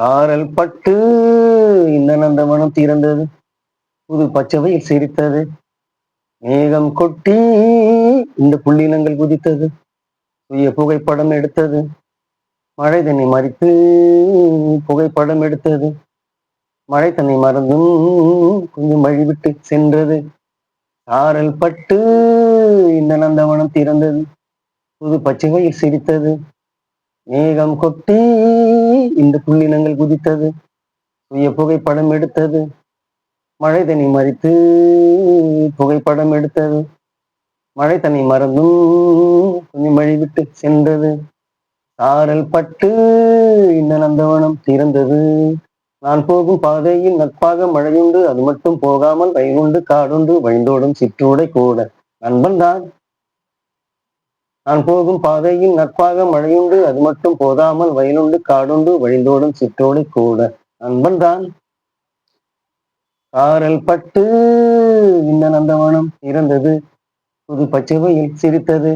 காரல் பட்டு இந்த நந்தவனம் திறந்தது. புது பச்சவையில் சிரித்தது. மேகம் கொட்டி இந்த புள்ளினங்கள் குதித்தது. சுய புகைப்படம் எடுத்தது. மழை தண்ணி மறித்து புகைப்படம் எடுத்தது. மழை தண்ணி மறந்தும் கொஞ்சம் வழிவிட்டு சென்றது. சாரல் பட்டு இந்த நந்தவனம் திறந்தது. புது பச்சையில் சிரித்தது. மேகம் கொட்டி இந்த புள்ளினங்கள் குதித்தது. சுய புகைப்படம் எடுத்தது. மழை தனி மறித்து புகைப்படம் எடுத்தது. மழை தனி மறந்தும் கொஞ்சம் மழை விட்டு சென்றது. சாரல் பட்டு இந்த நந்தவனம் திறந்தது. நான் போகும் பாதையில் நட்பாக மழையுண்டு. அது மட்டும் போகாமல் வயலுண்டு காடுண்டு வழிந்தோடும் சிற்றூடை கூட. நண்பன் தான் நான் போகும் பாதையில் நட்பாக மழையுண்டு அது மட்டும் போதாமல் வயலுண்டு காடுண்டு வழிந்தோடும் சிற்றோடு கூட. நண்பன் தான் காரல் பட்டு இந்த நந்தவனம் இறந்தது. புது பச்சையில் சிரித்தது.